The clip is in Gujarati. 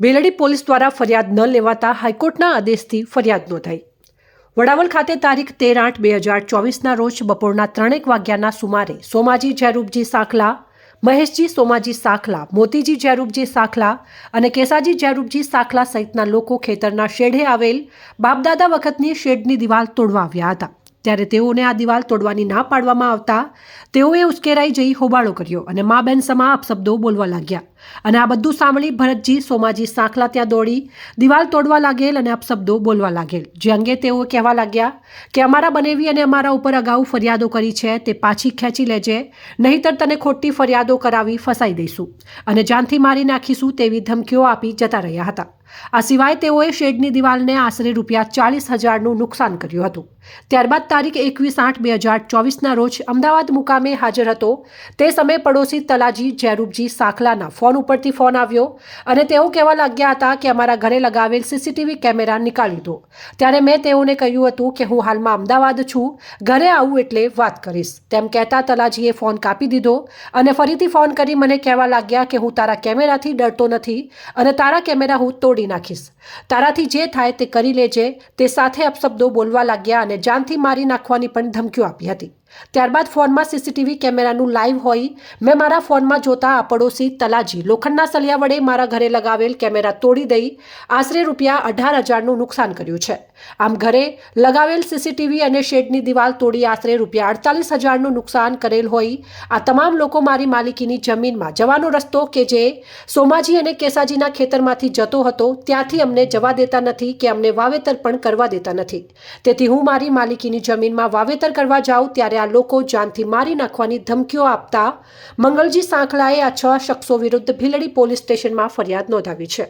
બેલડી પોલીસ દ્વારા ફરિયાદ ન લેવાતા હાઈકોર્ટના આદેશથી ફરિયાદ નોંધાઈ. વડાવલ ખાતે તારીખ તેર આઠ બે હજાર ચોવીસના રોજ બપોરના ત્રણેક વાગ્યાના સુમારે સોમાજી જયરૂપજી સાખલા, મહેશજી સોમાજી સાખલા, મોતીજી જયરૂપજી સાખલા અને કેસાજી જયરૂપજી સાખલા સહિતના લોકો ખેતરના શેઢે આવેલ બાપદાદા વખતની શેડની દિવાલ તોડવા આવ્યા હતા. ત્યારે તેઓને આ દિવાલ તોડવાની ના પાડવામાં આવતા તેઓએ ઉશ્કેરાઈ જઈ હોબાળો કર્યો અને મા બેન સમા અપશબ્દો બોલવા લાગ્યા. અને આ બધું સાંભળી ભરતજી, સોમાજી સાંખલા ત્યાં દોડી દિવાલ તોડવા લાગેલ અને અપશબ્દો બોલવા લાગેલ. જે અંગે તેઓ કહેવા લાગ્યા કે અમારા બનેવી અને અમારા ઉપર અગાઉ ફરિયાદો કરી છે, તે પાછી ખેંચી લેજે, નહીંતર તને ખોટી ફરિયાદો કરાવી ફસાઈ દઈશું. અને જાનથી મારી નાખીશું તેવી ધમકીઓ આપી જતા રહ્યા હતા. આ સિવાય તેઓએ શેડની દિવાલને આશરે રૂપિયા ચાલીસ હજારનું નુકસાન કર્યું હતું. ત્યારબાદ તારીખ એકવીસ આઠ બે હજાર ચોવીસના રોજ અમદાવાદ મુકામે હાજર હતો. તે સમયે પડોશી તલાજી જયરૂપજી સાખલાના ફોન ઉપરથી ફોન આવ્યો અને તેઓ કહેવા લાગ્યા હતા કે અમારા ઘરે લગાવેલ સીસીટીવી કેમેરા નીકાળી દો. ત્યારે મેં તેઓને કહ્યું હતું કે હું હાલમાં અમદાવાદ છું, ઘરે આવું એટલે વાત કરીશ. તેમ કહેતા તલાજીએ ફોન કાપી દીધો અને ફરીથી ફોન કરી મને કહેવા લાગ્યા કે હું તારા કેમેરાથી ડરતો નથી અને તારા કેમેરા હું તોડી નાખીશ. તારાથી જે થાય તે કરી લેજે. તે સાથે અપશબ્દો બોલવા લાગ્યા અને જાનથી મારી નાખવાની પણ ધમકીઓ આપી હતી. ત્યારબાદ ફોનમાં સીસીટીવી કેમેરાનું લાઈવ હોય, મેં મારા ફોનમાં જોતા આ પડોશી તલાજી લોખંડના સળિયા વડે મારા ઘરે લગાવેલ કેમેરા તોડી દઈ આશરે રૂપિયા અઢાર હજારનું નુકસાન કર્યું છે. આમ ઘરે લગાવેલ સીસીટીવી અને શેડની દિવાલ તોડી આશરે રૂપિયા અડતાલીસ હજારનું નુકસાન કરેલ હોય, આ તમામ લોકો મારી માલિકીની જમીનમાં જવાનો રસ્તો કે જે સોમાજી અને કેસાજીના ખેતરમાંથી જતો હતો ત્યાંથી અમને જવા દેતા નથી કે અમને વાવેતર પણ કરવા દેતા નથી. તેથી હું મારી માલિકીની જમીનમાં વાવેતર કરવા જાઉં ત્યારે આ લોકો જાનથી મારી નાખવાની ધમકીઓ આપતા મંગલજી સાંખલાએ આ છ શખ્સો વિરુદ્ધ ભીલડી પોલીસ સ્ટેશનમાં ફરિયાદ નોંધાવી છે.